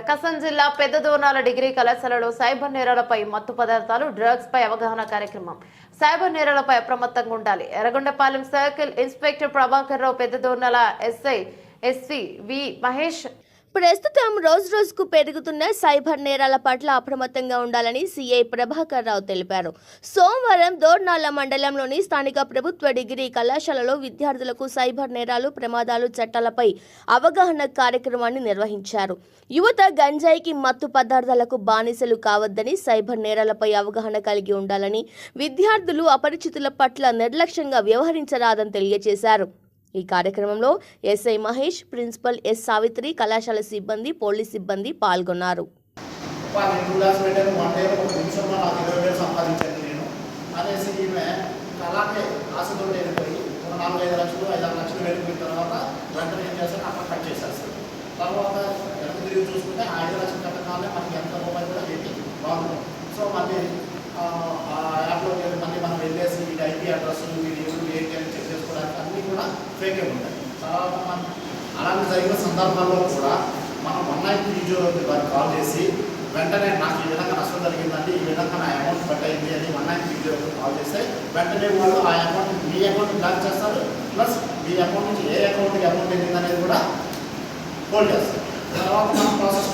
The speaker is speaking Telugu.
ప్రకాశం జిల్లా పెద్ద దోనాల డిగ్రీ కళాశాలలో సైబర్ నేరాలపై మత్తు పదార్థాలు డ్రగ్స్ పై అవగాహన కార్యక్రమం. సైబర్ నేరాలపై అప్రమత్తంగా ఉండాలి. Yerragondapalem circle inspector Prabhakar Rao Pedda Donala SI SV V Mahesh ప్రస్తుతం రోజు రోజుకు పెరుగుతున్న సైబర్ నేరాల పట్ల అప్రమత్తంగా ఉండాలని సీఐ ప్రభాకర్ రావు తెలిపారు. సోమవారం దోర్నాల మండలంలోని స్థానిక ప్రభుత్వ డిగ్రీ కళాశాలలో విద్యార్థులకు సైబర్ నేరాలు ప్రమాదాలు చట్టాలపై అవగాహన కార్యక్రమాన్ని నిర్వహించారు. యువత గంజాయికి మత్తు పదార్థాలకు బానిసలు కావద్దని సైబర్ నేరాలపై అవగాహన కలిగి ఉండాలని విద్యార్థులు అపరిచితుల పట్ల నిర్లక్ష్యంగా వ్యవహరించరాదని తెలియజేశారు. ఈ కార్యక్రమంలో SI Mahesh principal S Savitri కళాశాల సిబ్బంది పోలీస్ సిబ్బంది పాల్గొన్నారు. లక్షలు ఐదు ఆరు లక్షలు వెళ్ళిపోయిన తర్వాత వెంటనే ఏం అక్కడ కట్ చేసేస్తారు తర్వాత వెనక తిరిగి చూసుకుంటే ఐదు లక్షలు కట్టకాలే మనకి ఎంత రూపాయలు కూడా ఏంటి బాగుంటుంది సో మళ్ళీ ఫేకే ఉంటాయి తర్వాత మనం అలాంటి జరిగిన సందర్భాల్లో కూడా మనం వన్ నైన్ త్రీ వారికి కాల్ చేసి వెంటనే నాకు ఈ విధంగా నష్టం జరిగిందండి ఈ విధంగా నా అమౌంట్ కట్ అయింది అని వన్ నైన్ కాల్ చేస్తే వెంటనే వాళ్ళు ఆ అమౌంట్ మీ అకౌంట్ బ్లాక్ చేస్తారు ప్లస్ మీ అకౌంట్ నుంచి ఏ అకౌంట్కి అమౌంట్ వెళ్ళింది అనేది కూడా హోల్డ్ చేస్తారు. తర్వాత మనం ప్రాసెస్